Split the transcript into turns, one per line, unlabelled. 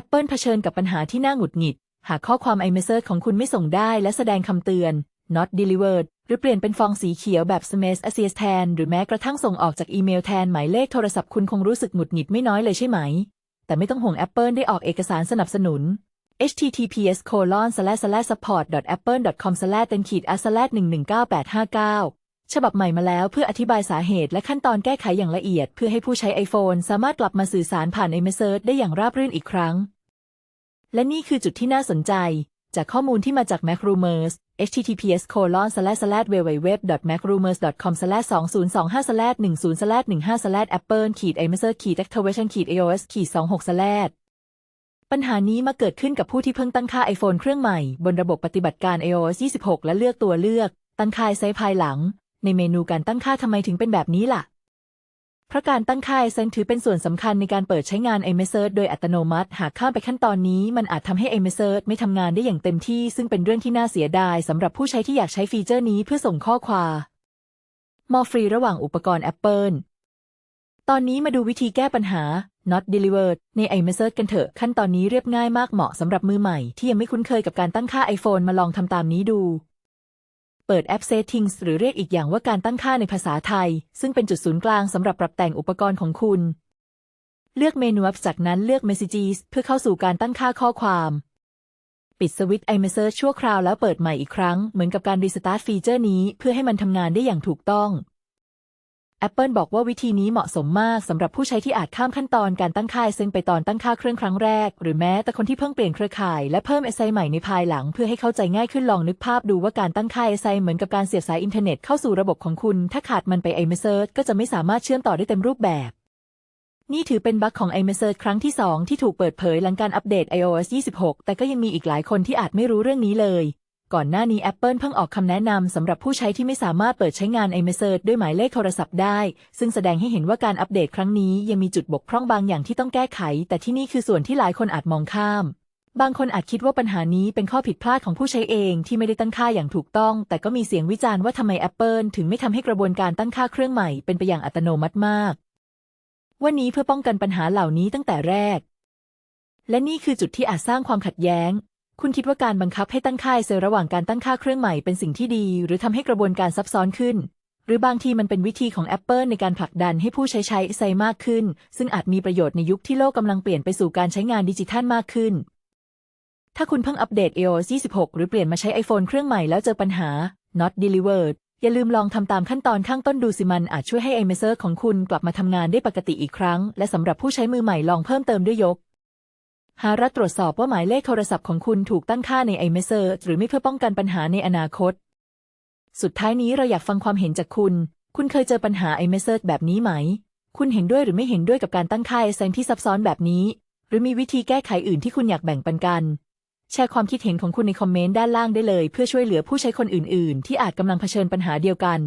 Apple เผชิญกับปัญหาที่น่าหงุดหงิด หากข้อความ iMessage ของคุณไม่ส่งได้และแสดงคำเตือน not delivered หรือเปลี่ยนเป็นฟองสีเขียวแบบ SMS a s s แทน หรือแม้กระทั่งส่งออกจากอีเมลแทนหมายเลขโทรศัพท์คุณคงรู้สึกหงุดหงิดไม่น้อยเลยใช่ไหม แต่ไม่ต้องห่วง Apple ได้ออกเอกสารสนับสนุน https colon slash slash support apple com slash 1 1 9 8 5 9 ฉบับใหม่มาแล้วเพื่ออธิบายสาเหตุและขั้นตอนแก้ไขอย่างละเอียด เพื่อให้ผู้ใช้ iPhone สามารถกลับมาสื่อสารผ่าน iMessage ได้อย่างราบรื่นอีกครั้ง และนี่คือจุดที่น่าสนใจ จากข้อมูลที่มาจาก MacRumors https colon slash slash www macrumors com slash 2025 slash 10 slash 15 slash apple ขีด iMessage ขีด activation ขีด ios ขีด26 slash ปัญหานี้มาเกิดขึ้นกับผู้ที่เพิ่งตั้งค่า iPhone เครื่องใหม่ บนระบบปฏิบัติการ iOS 26 และเลือกตัวเลือก ตั้งค่าไซภายหลัง ในเมนูการตั้งค่าทำไมถึงเป็นแบบนี้ล่ะ เพราะการตั้งค่าเซนถือเป็นส่วนสำคัญในการเปิดใช้งาน iMessage โดยอัตโนมัติ หากข้ามไปขั้นตอนนี้ มันอาจทำให้ iMessage ไม่ทำงานได้อย่างเต็มที่ ซึ่งเป็นเรื่องที่น่าเสียดายสำหรับผู้ใช้ที่อยากใช้ฟีเจอร์นี้เพื่อส่งข้อความมอฟรีระหว่างอุปกรณ์ Apple ตอนนี้มาดูวิธีแก้ปัญหา not delivered ใน iMessage กันเถอะ ขั้นตอนนี้เรียบง่ายมากเหมาะสำหรับมือใหม่ที่ยังไม่คุ้นเคยกับการตั้งค่า iPhone มาลองทำตามนี้ดู เปิดแอป Settings หรือเรียกอีกอย่างว่าการตั้งค่าในภาษาไทย ซึ่งเป็นจุดศูนย์กลางสำหรับปรับแต่งอุปกรณ์ของคุณ เลือกเมนูจากนั้นเลือก Messages เพื่อเข้าสู่การตั้งค่าข้อความ ปิดสวิตช์ iMessage ชั่วคราวแล้วเปิดใหม่อีกครั้ง เหมือนกับการรีสตาร์ทฟีเจอร์นี้เพื่อให้มันทำงานได้อย่างถูกต้อง Apple บอกว่าวิธีนี้เหมาะสมมากสำหรับผู้ใช้ที่อาจข้ามขั้นตอนการตั้งค่าซึ่งไปตอนตั้งค่าเครื่องครั้งแรก หรือแม้แต่คนที่เพิ่งเปลี่ยนเครือข่ายและเพิ่ม SI ใหม่ในภายหลัง เพื่อให้เข้าใจง่ายขึ้นลองนึกภาพดูว่าการตั้งค่าย SI เหมือนกับการเสียบสายอินเทอร์เน็ตเข้าสู่ระบบของคุณ ถ้าขาดมันไป iMessage ก็จะไม่สามารถเชื่อมต่อได้เต็มรูปแบบ นี่ถือเป็นบั๊กของ iMessage ครั้งที่ 2 ที่ถูกเปิดเผยหลังการอัปเดต iOS 26 แต่ก็ยังมีอีกหลายคนที่อาจไม่รู้เรื่องนี้เลย ก่อนหน้านี้ Apple เพิ่งออกคำแนะนำสำหรับผู้ใช้ที่ไม่สามารถเปิดใช้งาน iMessage ด้วยหมายเลขโทรศัพท์ได้ ซึ่งแสดงให้เห็นว่าการอัปเดตครั้งนี้ยังมีจุดบกพร่องบางอย่างที่ต้องแก้ไข แต่ที่นี่คือส่วนที่หลายคนอาจมองข้าม บางคนอาจคิดว่าปัญหานี้เป็นข้อผิดพลาดของผู้ใช้เองที่ไม่ได้ตั้งค่าอย่างถูกต้อง แต่ก็มีเสียงวิจารณ์ว่าทำไม Apple ถึงไม่ทำให้กระบวนการตั้งค่าเครื่องใหม่เป็นไปอย่างอัตโนมัติมาก วันนี้เพื่อป้องกันปัญหาเหล่านี้ตั้งแต่แรก และนี่คือจุดที่อาจสร้างความขัดแย้ง คุณคิดว่าการบังคับให้ตั้งค่าเซลล์ระหว่างการตั้งค่าเครื่องใหม่เป็นสิ่งที่ดี หรือทำให้กระบวนการซับซ้อนขึ้น หรือบางทีมันเป็นวิธีของ Apple ในการผลักดันให้ผู้ใช้ใช้ไซมากขึ้น ซึ่งอาจมีประโยชน์ในยุคที่โลกกำลังเปลี่ยนไปสู่การใช้งานดิจิทัลมากขึ้น ถ้าคุณเพิ่งอัปเดต iOS 26 หรือเปลี่ยนมาใช้ iPhone เครื่องใหม่แล้วเจอปัญหา not delivered อย่าลืมลองทำตามขั้นตอนข้างต้นดูสิมันอาจช่วยให้ iMessage ของคุณกลับมาทำงานได้ปกติอีกครั้ง และสำหรับผู้ใช้มือใหม่ลองเพิ่มเติมด้วยยก หารัตรวจสอบว่าหมายเลขโทรศัพท์ของคุณถูกตั้งค่าใน iMessage หรือไม่เพื่อป้องกันปัญหาในอนาคต สุดท้ายนี้เราอยากฟังความเห็นจากคุณ คุณเคยเจอปัญหา iMessage แบบนี้ไหม คุณเห็นด้วยหรือไม่เห็นด้วยกับการตั้งค่า SN ที่ซับซ้อนแบบนี้ หรือมีวิธีแก้ไขอื่นที่คุณอยากแบ่งปันกัน แชร์ความคิดเห็นของคุณในคอมเมนต์ด้านล่างได้เลย เพื่อช่วยเหลือผู้ใช้คนอื่น ๆ ที่อาจกำลังเผชิญปัญหาเดียวกัน